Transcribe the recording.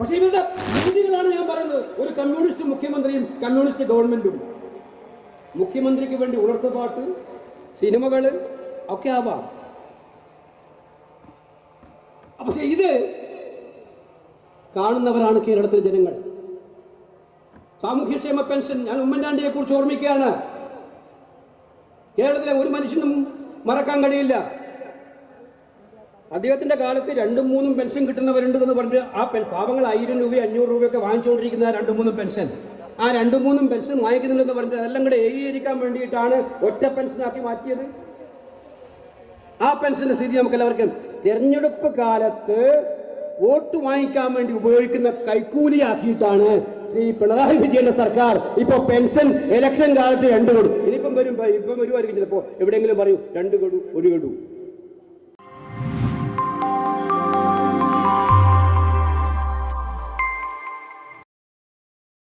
പക്ഷേ ഇവരുടെ രീതികളാണ് ഞാൻ പറയുന്നത്. ഒരു കമ്മ്യൂണിസ്റ്റ് മുഖ്യമന്ത്രിയും കമ്മ്യൂണിസ്റ്റ് ഗവൺമെന്റും. മുഖ്യമന്ത്രിക്ക് വേണ്ടി ഉണർത്തുപാട്ട് സിനിമകൾ ഒക്കെ ആവാം. പക്ഷെ ഇത് കാണുന്നവരാണ് കേരളത്തിലെ ജനങ്ങൾ. സാമൂഹ്യക്ഷേമ പെൻഷൻ ഞാൻ ഉമ്മൻചാണ്ടിയെ കുറിച്ച് ഓർമ്മിക്കുകയാണ്. കേരളത്തിലെ ഒരു മനുഷ്യനും മറക്കാൻ കഴിയില്ല. അദ്ദേഹത്തിന്റെ കാലത്ത് രണ്ടും മൂന്നും പെൻഷൻ കിട്ടുന്നവരുണ്ട് എന്ന് പറഞ്ഞിട്ട് ആ പാവങ്ങൾ ആയിരം രൂപ അഞ്ഞൂറ് രൂപയൊക്കെ വാങ്ങിച്ചുകൊണ്ടിരിക്കുന്ന രണ്ടു മൂന്നും പെൻഷൻ. ആ രണ്ടും മൂന്നും പെൻഷൻ വാങ്ങിക്കുന്നില്ലെന്ന് പറഞ്ഞിട്ട് അതെല്ലാം കൂടെ ഏകീകരിക്കാൻ വേണ്ടിയിട്ടാണ് ഒറ്റ പെൻഷനാക്കി മാറ്റിയത്. ആ പെൻഷന്റെ സ്ഥിതി നമുക്ക് എല്ലാവർക്കും തെരഞ്ഞെടുപ്പ് കാലത്ത് വോട്ട് വാങ്ങിക്കാൻ വേണ്ടി ഉപയോഗിക്കുന്ന കൈക്കൂലിയാക്കിയിട്ടാണ് ശ്രീ പിണറായി വിജയന്റെ സർക്കാർ ഇപ്പൊ പെൻഷൻ ഇലക്ഷൻ കാലത്ത് രണ്ട് കൊടു ഇനിയിപ്പം വരും ഇപ്പം വരുമായിരിക്കും ചിലപ്പോ. എവിടെയെങ്കിലും പറയും രണ്ട് കൊടു ഒരു ഗഡു